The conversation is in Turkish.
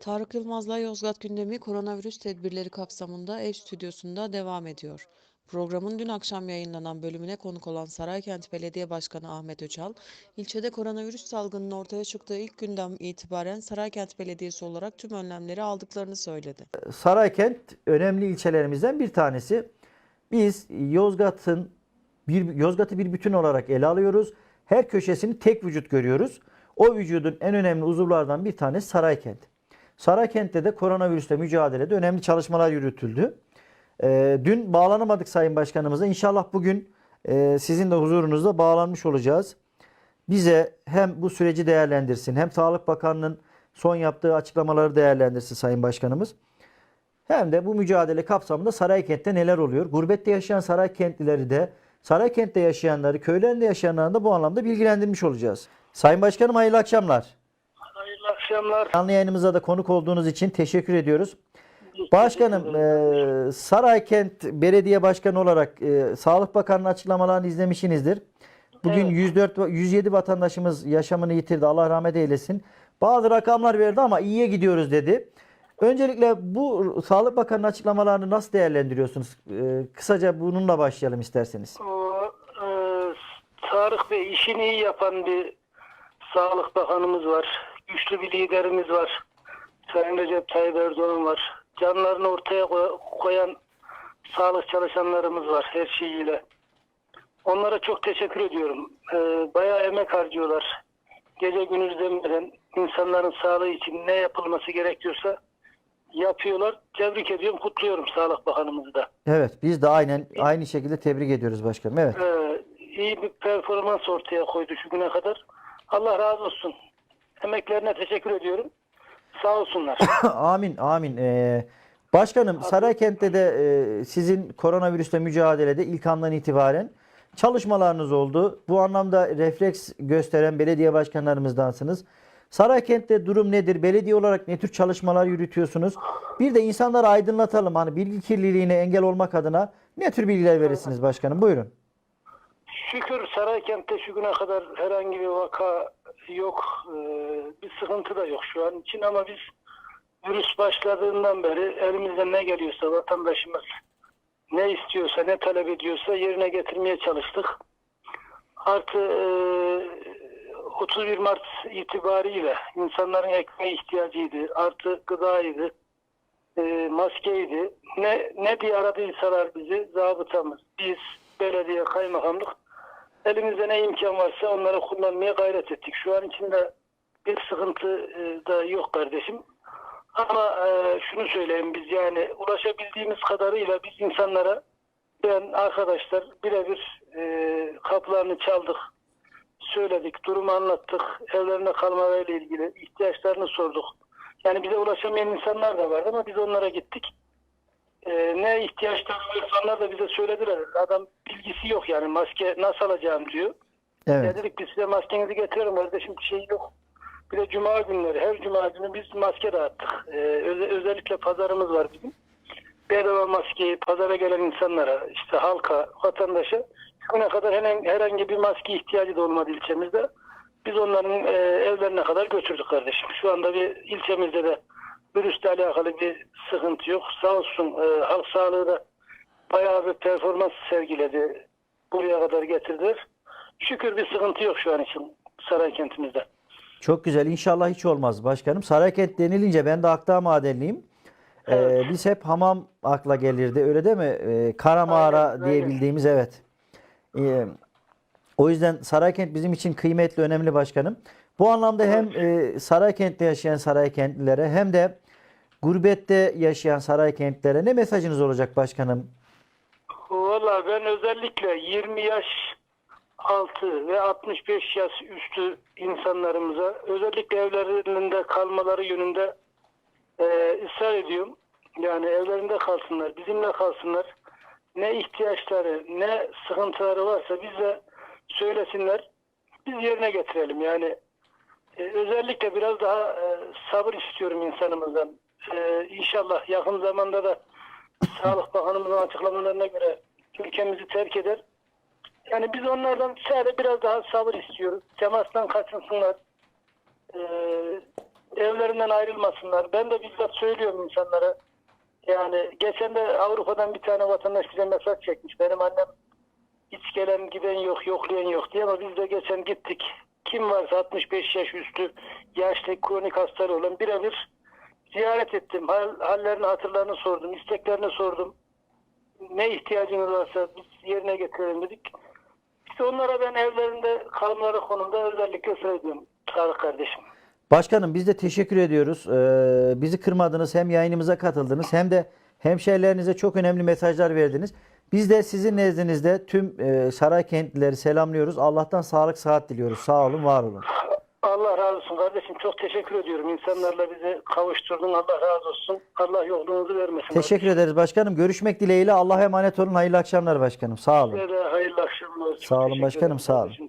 Tarık Yılmaz'la Yozgat gündemi koronavirüs tedbirleri kapsamında ev stüdyosunda devam ediyor. Programın dün akşam yayınlanan bölümüne konuk olan Saraykent Belediye Başkanı Ahmet Öçal, ilçede koronavirüs salgının ortaya çıktığı ilk günden itibaren Saraykent Belediyesi olarak tüm önlemleri aldıklarını söyledi. Saraykent önemli ilçelerimizden bir tanesi. Biz Yozgat'ın bir Yozgat'ı bir bütün olarak ele alıyoruz. Her köşesini tek vücut görüyoruz. O vücudun en önemli uzuvlardan bir tanesi Saraykent. Saraykent'te de koronavirüsle mücadelede önemli çalışmalar yürütüldü. Ee, dün bağlanamadık Sayın Başkanımıza. İnşallah bugün e, sizin de huzurunuzda bağlanmış olacağız. Bize hem bu süreci değerlendirsin hem Sağlık Bakanlığı'nın son yaptığı açıklamaları değerlendirsin Sayın Başkanımız. Hem de bu mücadele kapsamında Saraykent'te neler oluyor? Gurbette yaşayan Saraykentlileri de, Saraykent'te yaşayanları, köylerinde yaşayanları da bu anlamda bilgilendirmiş olacağız. Sayın Başkanım hayırlı akşamlar. Akşamlar. Canlı yayınımıza da konuk olduğunuz için teşekkür ediyoruz. Başkanım, e, Saraykent Belediye Başkanı olarak e, Sağlık Bakanı'nın açıklamalarını izlemişsinizdir. Bugün Evet. 104 va- 107 vatandaşımız yaşamını yitirdi. Allah rahmet eylesin. Bazı rakamlar verdi ama iyiye gidiyoruz dedi. Öncelikle bu Sağlık Bakanı'nın açıklamalarını nasıl değerlendiriyorsunuz? E, kısaca bununla başlayalım isterseniz. O, e, Tarık Bey işini iyi yapan bir Sağlık Bakanımız var. Güçlü bir liderimiz var. Sayın Recep Tayyip Erdoğan var. Canlarını ortaya koy- koyan sağlık çalışanlarımız var her şeyiyle. Onlara çok teşekkür ediyorum. E, bayağı emek harcıyorlar. Gece gündüz demeden insanların sağlığı için ne yapılması gerekiyorsa yapıyorlar. Tebrik ediyorum, kutluyorum Sağlık Bakanımızı da. Evet, biz de aynen aynı şekilde tebrik ediyoruz başkanım. Evet. Ee, iyi bir performans ortaya koydu şu güne kadar. Allah razı olsun. Emeklerine teşekkür ediyorum. Sağ olsunlar. amin, amin. Ee, başkanım, Saraykent'te de e, sizin koronavirüsle mücadelede ilk andan itibaren çalışmalarınız oldu. Bu anlamda refleks gösteren belediye başkanlarımızdansınız. Saraykent'te durum nedir? Belediye olarak ne tür çalışmalar yürütüyorsunuz? Bir de insanları aydınlatalım. Hani bilgi kirliliğine engel olmak adına ne tür bilgiler verirsiniz başkanım? Buyurun. Şükür Saraykent'te şu güne kadar herhangi bir vaka yok. Ee, bir sıkıntı da yok şu an için ama biz virüs başladığından beri elimizden ne geliyorsa vatandaşımız ne istiyorsa ne talep ediyorsa yerine getirmeye çalıştık. Artı e, 31 Mart itibariyle insanların ekmeğe ihtiyacıydı. Artı gıdaydı. e, maskeydi. Ne ne diye aradıysalar bizi zabıtamız, biz, belediye, kaymakamlık elimizde ne imkan varsa onları kullanmaya gayret ettik. Şu an içinde bir sıkıntı e, da yok kardeşim. Ama e, şunu söyleyeyim biz yani ulaşabildiğimiz kadarıyla biz insanlara ben arkadaşlar birebir e, kapılarını çaldık, söyledik, durumu anlattık, evlerine kalmalarıyla ilgili ihtiyaçlarını sorduk. Yani bize ulaşamayan insanlar da vardı ama biz onlara gittik. E, ne ihtiyaçları varsa onlar da bize söylediler. Adam bilgisi yok yani maske nasıl alacağım diyor. Ya Evet. dedik biz size maskenizi getirelim kardeşim bir şey yok. Bir de cuma günleri her cuma günü biz maske dağıttık. Ee, öze- özellikle pazarımız var bizim. Bedava maskeyi pazara gelen insanlara işte halka vatandaşa şu güne kadar herhangi, herhangi bir maske ihtiyacı da olmadı ilçemizde. Biz onların e, evlerine kadar götürdük kardeşim. Şu anda bir ilçemizde de virüsle alakalı bir sıkıntı yok. Sağ olsun e, halk sağlığı da bayağı bir performans sergiledi. Buraya kadar getirdiler. Şükür bir sıkıntı yok şu an için saray kentimizde. Çok güzel. İnşallah hiç olmaz başkanım. Saraykent denilince ben de Akdağ Madenliyim. Ee, Evet. biz hep hamam akla gelirdi. Öyle değil mi? Ee, kara mağara Aynen, diye aynen. bildiğimiz evet. Ee, o yüzden Saraykent bizim için kıymetli, önemli başkanım. Bu anlamda hem e, Saraykent'te yaşayan Saraykentlilere hem de gurbette yaşayan Saraykentlilere ne mesajınız olacak başkanım? Valla ben özellikle 20 yaş altı ve 65 yaş üstü insanlarımıza özellikle evlerinde kalmaları yönünde e, ısrar ediyorum. Yani evlerinde kalsınlar, bizimle kalsınlar. Ne ihtiyaçları, ne sıkıntıları varsa bize söylesinler. Biz yerine getirelim. Yani e, özellikle biraz daha e, sabır istiyorum insanımızdan. E, inşallah yakın zamanda da Sağlık Bakanımızın açıklamalarına göre ülkemizi terk eder. Yani biz onlardan sadece biraz daha sabır istiyoruz. Temastan kaçınsınlar. Ee, evlerinden ayrılmasınlar. Ben de bizzat söylüyorum insanlara. Yani geçen de Avrupa'dan bir tane vatandaş bize mesaj çekmiş. Benim annem hiç gelen giden yok, yoklayan yok diye ama biz de geçen gittik. Kim varsa 65 yaş üstü yaşlı kronik hastalığı olan birebir ziyaret ettim. Hal, hallerini, hatırlarını sordum, isteklerini sordum. Ne ihtiyacınız varsa biz yerine getirelim dedik. İşte onlara ben evlerinde kalmaları konusunda özellikle söylüyorum Tarık kardeşim. Başkanım biz de teşekkür ediyoruz. Ee, bizi kırmadınız. Hem yayınımıza katıldınız hem de hemşehrilerinize çok önemli mesajlar verdiniz. Biz de sizin nezdinizde tüm e, saray kentlileri selamlıyoruz. Allah'tan sağlık sıhhat diliyoruz. Sağ olun, var olun. Allah razı olsun kardeşim. Çok teşekkür ediyorum. İnsanlarla bizi kavuşturdun. Allah razı olsun. Allah yokluğunuzu vermesin. Teşekkür ederiz başkanım. Görüşmek dileğiyle. Allah'a emanet olun. Hayırlı akşamlar başkanım. Sağ olun. Size de hayırlı akşamlar. Çok Sağ olun başkanım, ederim sağ olun. kardeşim.